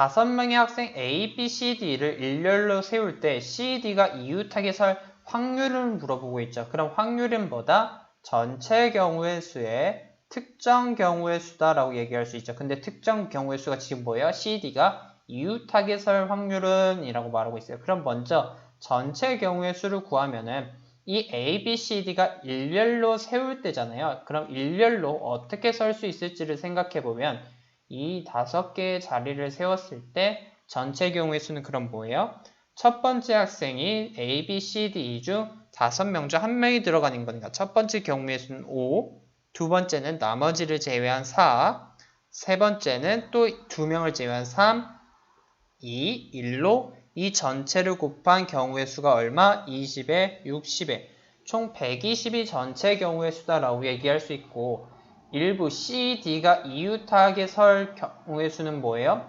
다섯 명의 학생 A, B, C, D를 일렬로 세울 때 C, D가 이웃하게 설 확률을 물어보고 있죠. 그럼 확률은 뭐다? 전체 경우의 수의 특정 경우의 수다라고 얘기할 수 있죠. 근데 특정 경우의 수가 지금 뭐예요? C, D가 이웃하게 설 확률은 이라고 말하고 있어요. 그럼 먼저 전체 경우의 수를 구하면은 이 A, B, C, D가 일렬로 세울 때잖아요. 그럼 일렬로 어떻게 설 수 있을지를 생각해 보면 이 다섯 개의 자리를 세웠을 때 전체 경우의 수는 그럼 뭐예요? 첫 번째 학생이 A, B, C, D 이중 다섯 명 중 한 명이 들어가는 거니까 첫 번째 경우의 수는 5, 두 번째는 나머지를 제외한 4, 세 번째는 또 두 명을 제외한 3, 2, 1로 이 전체를 곱한 경우의 수가 얼마? 20에 60에 총 120이 전체 경우의 수다라고 얘기할 수 있고 일부 C, D가 이웃하게 설 경우의 수는 뭐예요?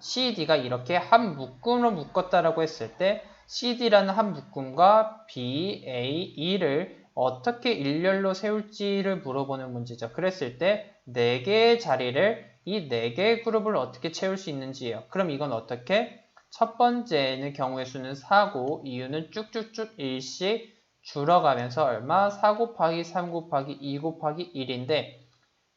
C, D가 이렇게 한 묶음으로 묶었다라고 했을 때 CD라는 한 묶음과 B, A, E를 어떻게 일렬로 세울지를 물어보는 문제죠. 그랬을 때 4개의 자리를 이 4개의 그룹을 어떻게 채울 수 있는지예요. 그럼 이건 어떻게? 첫 번째는 경우의 수는 4고 이유는 쭉쭉쭉 일씩 줄어가면서 얼마? 4 곱하기 3 곱하기 2 곱하기 1인데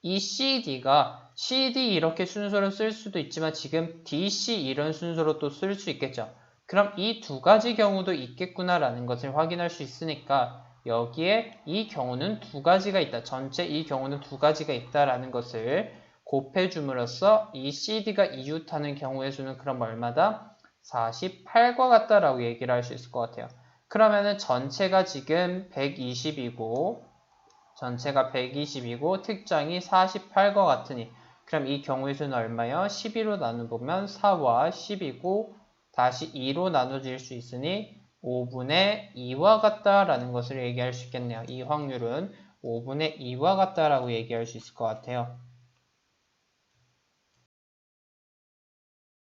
이 CD가 CD 이렇게 순서로 쓸 수도 있지만 지금 DC 이런 순서로 또 쓸 수 있겠죠. 그럼 이 두 가지 경우도 있겠구나라는 것을 확인할 수 있으니까 여기에 이 경우는 두 가지가 있다. 전체 이 경우는 두 가지가 있다라는 것을 곱해줌으로써 이 CD가 이웃하는 경우의 수는 그럼 얼마다? 48과 같다라고 얘기를 할 수 있을 것 같아요. 그러면은 전체가 지금 120이고 전체가 120이고 특정이 48과 같으니 그럼 이 경우의 수는 얼마요? 12로 나눠보면 4와 10이고 다시 2로 나눠질 수 있으니 5분의 2와 같다라는 것을 얘기할 수 있겠네요. 이 확률은 5분의 2와 같다라고 얘기할 수 있을 것 같아요.